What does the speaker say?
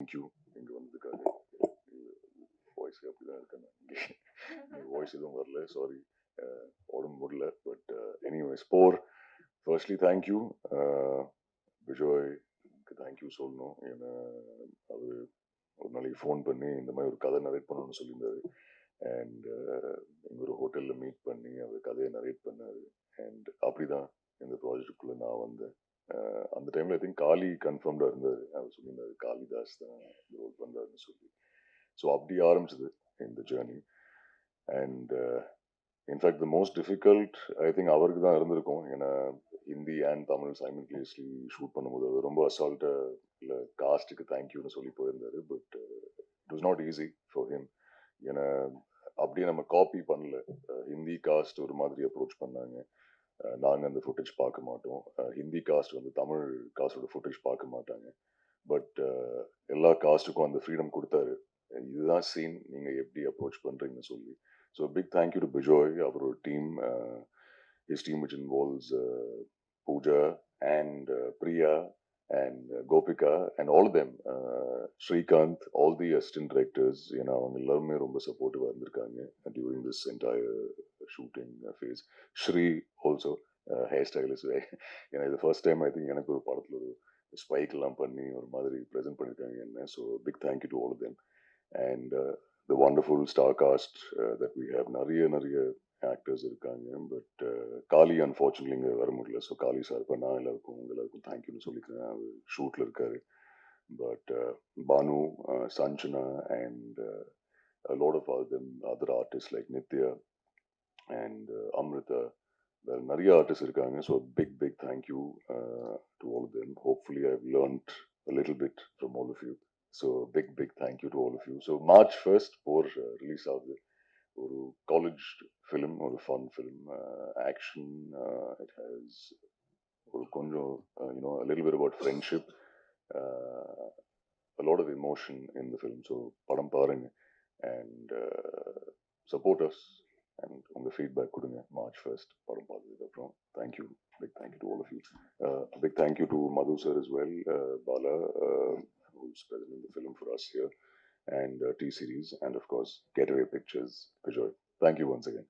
Thank you இங்கே வந்ததுக்காக voice அப்படி தான் இருக்கேன் இங்கே வாய்ஸ் எதுவும் வரல சாரி உடம்பு முடியல but anyways for firstly thank you விஜய்க்கு தேங்க்யூ சொல்லணும் ஏன்னா அவர் ஒரு நாளைக்கு ஃபோன் பண்ணி இந்த மாதிரி ஒரு கதை நரேட் பண்ணணும்னு சொல்லியிருந்தாரு. அண்ட் இங்கே ஒரு ஹோட்டலில் மீட் பண்ணி அவர் கதையை நரேட் பண்ணார். அண்ட் அப்படி தான் இந்த ப்ராஜெக்டுக்குள்ளே நான் வந்தேன். அந்த டைமில் ஐ திங்க் காளி கன்ஃபார்ம்டாக இருந்தார். அவர் சொல்லியிருந்தாரு காளிதாஸ் தான் ரோல் பண்ணுறாருன்னு சொல்லி. ஸோ அப்படி ஆரம்பிச்சது இந்த journey and in fact the most difficult I think அவருக்கு தான் இருந்திருக்கும். ஏன்னா Hindi and Tamil simultaneously shoot பண்ணும்போது அவர் ரொம்ப அசால்ட்டாக இல்லை காஸ்ட்டுக்கு தேங்க்யூன்னு சொல்லி போயிருந்தாரு. But it was not easy for him ஏன்னா அப்படியே நம்ம காப்பி பண்ணல. ஹிந்தி காஸ்ட் ஒரு மாதிரி அப்ரோச் பண்ணாங்க. நாங்கள் அந்த ஃபுட்டேஜ் பார்க்க மாட்டோம். ஹிந்தி காஸ்ட் வந்து தமிழ் காஸ்டோட ஃபுட்டேஜ் பார்க்க மாட்டாங்க. பட் எல்லா காஸ்ட்டுக்கும் அந்த ஃப்ரீடம் கொடுத்தாரு. இதுதான் சீன் நீங்கள் எப்படி அப்ரோச் பண்ணுறீங்கன்னு சொல்லி. So big thank you to Bijoy அவரோட team his team which involves Pooja and Priya and uh, Gopika and all of them, uh, Srikanth, all the assistant directors, you அவங்க எல்லாருமே ரொம்ப சப்போர்ட்டிவாக இருந்திருக்காங்க during this entire shooting uh, phase. Shri also, uh, hair stylist. ஏன்னா இது first time I think எனக்கு ஒரு படத்தில் ஒரு ஸ்பைக் எல்லாம் பண்ணி ஒரு மாதிரி ப்ரெசென்ட் பண்ணியிருக்காங்க என்ன so big thank you to all of them and the wonderful star cast that we have நிறைய நிறைய ஆக்டர்ஸ் இருக்காங்க பட் காளி அன்ஃபார்ச்சுனேட்லி இங்கே வர முடியல. ஸோ காளி சார் இப்போ நான் எல்லாருக்கும் உங்க எல்லாருக்கும் தேங்க்யூன்னு சொல்லிக்கிறேன். அவர் ஷூட்டில் இருக்காரு. But Bhanu Sanjana and lot of other other artist like Nithya and Amrita வேறு நிறைய ஆர்டிஸ்ட் இருக்காங்க. So big big thank you to all of them hopefully I learnt little bit from all of you so big big thank you to all of you so March first for release ஆகுது. ஒரு college film ஒரு fun film action it has ஒரு கொஞ்சம் you know little bit about friendship lot of emotion in the film so படம் பாருங்க and supporters and உங்கள் feedback கொடுங்க March first படம் பார்த்ததுக்கப்புறம் thank you big thank you to all of you big thank you to Madhu sir is well Bala who's present in the film for us here and uh, T series, and of course, Getaway Pictures. Bijoy, thank you once again.